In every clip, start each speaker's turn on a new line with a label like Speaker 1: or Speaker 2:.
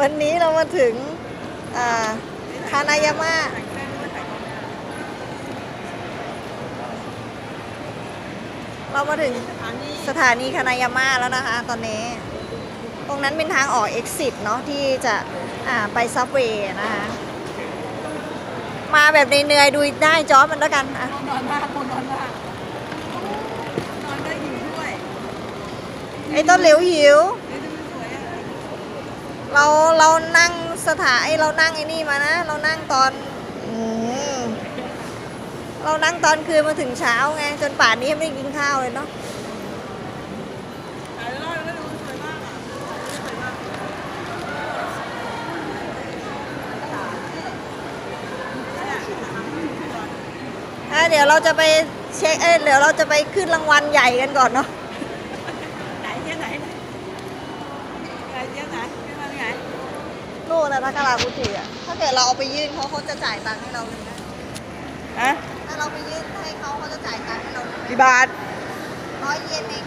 Speaker 1: วันนี้เรามาถึงอ่าคานายามะเรามาถึงสถานีคานายามะแล้วนะคะ ตอนนี้ ตรงนั้นเป็นทางออก exit เนาะที่จะอ่าไปซับเวย์นะคะ มาแบบเหนื่อยๆดูได้จอมันแล้วกันอะ
Speaker 2: นอนมากคนนอนมากนอนได้หิวด้วย
Speaker 1: ไอ้ต้นเหลวหิว
Speaker 2: เดี๋ยวดูสวยอะ
Speaker 1: เราเรานั่งสถานไอเรานั่งไอ้นี่มานะ เรานั่งตอนอืมเรานั่งตอนคืนมาถึงเช้าไงจนป่านนี้ยังไม่ได้กินข้าวเลยเนาะ
Speaker 2: ถ่ายรอดแล้วดูสวยมากอะสวยมาก
Speaker 1: อะเดี๋ยวเราจะไปเช็คเอ้ยเดี๋ยวเราจะไปขึ้นรางวัลใหญ่กันก่อนเนาะ
Speaker 2: ไหนเที่ยไหนไหนเที่ยไหน เป็นมาไง
Speaker 1: นู่นนะทักราบุติอะถ้าเกิดเราเอาไปยื่นเขาเขาจะจ่ายตังค์ให้เราเลยนะ
Speaker 2: ฮะ
Speaker 1: ถ้าเราไปยื่นให้เขาเขาจะจ่ายตังค์ให้เราเลย
Speaker 2: กี่บาท
Speaker 1: ร้อยเยนเอง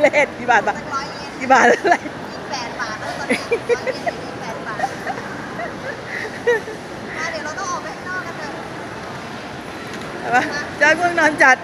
Speaker 2: เลทกี่บาทบาท
Speaker 1: สักร้อยเยน
Speaker 2: กี่บาทอะไร
Speaker 1: ยี่สิบแปดบาทแล้วตอนนี้ร้อยเยนยี่สิบแปดบาทมาเดี๋ยวเราต้องออกไปข้างนอกกันเถอะ
Speaker 2: ใช่ปะจ้าง่วงนอนจัด